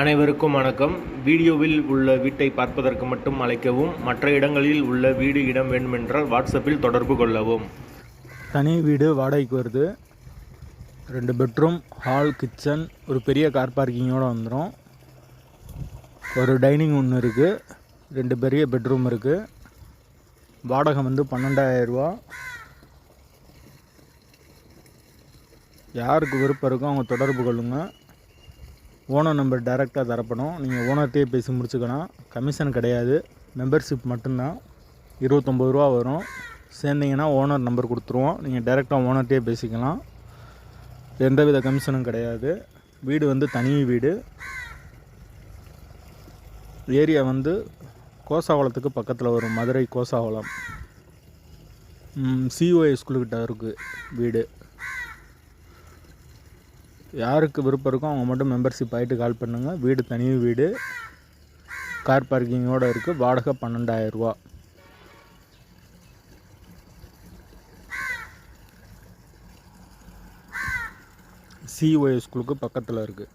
அனைவருக்கும் வணக்கம். வீடியோவில் உள்ள வீட்டை பார்ப்பதற்கு மட்டும் அழைக்கவும் மற்ற இடங்களில் உள்ள வீடு இடம் வேண்டுமென்றால் வாட்ஸ்அப்பில் தொடர்பு கொள்ளவும். தனி வீடு வாடகைக்கு வருது. ரெண்டு பெட்ரூம் ஹால் கிச்சன் ஒரு பெரிய கார் பார்க்கிங்கோடு வந்துடும் ஒரு டைனிங் ஒன்று இருக்குது ரெண்டு பெரிய பெட்ரூம் இருக்குது வாடகை வந்து பன்னெண்டாயிரரூபா யாருக்கு விருப்பம் இருக்கோ அவங்க தொடர்பு கொள்ளுங்கள் ஓனர் நம்பர் டைரெக்டாக தரப்படும். நீங்கள் ஓனர்கிட்டே பேசி முடிச்சுக்கலாம். கமிஷன் கிடையாது. மெம்பர்ஷிப் மட்டும்தான். இருபத்தொம்பது ரூபா வரும். சேர்ந்தீங்கன்னா ஓனர் நம்பர் கொடுத்துருவோம். நீங்கள் டைரெக்டாக ஓனர்கிட்டே பேசிக்கலாம். எந்தவித கமிஷனும் கிடையாது. வீடு வந்து தனி வீடு. ஏரியா வந்து கோசாவளத்துக்கு பக்கத்தில் வரும். மதுரை கோசாவளம். சிஓஏ ஸ்கூலுக்கிட்ட இருக்குது வீடு. யாருக்கு விருப்பம் இருக்கோ அவங்க மட்டும் மெம்பர்ஷிப் ஆகிட்டு கால் பண்ணுங்கள் வீடு தனி வீடு. கார் பார்க்கிங்கோடு இருக்குது வாடகை பன்னெண்டாயிரரூவா சிஓஎஸ் ஸ்கூலுக்கு பக்கத்தில் இருக்குது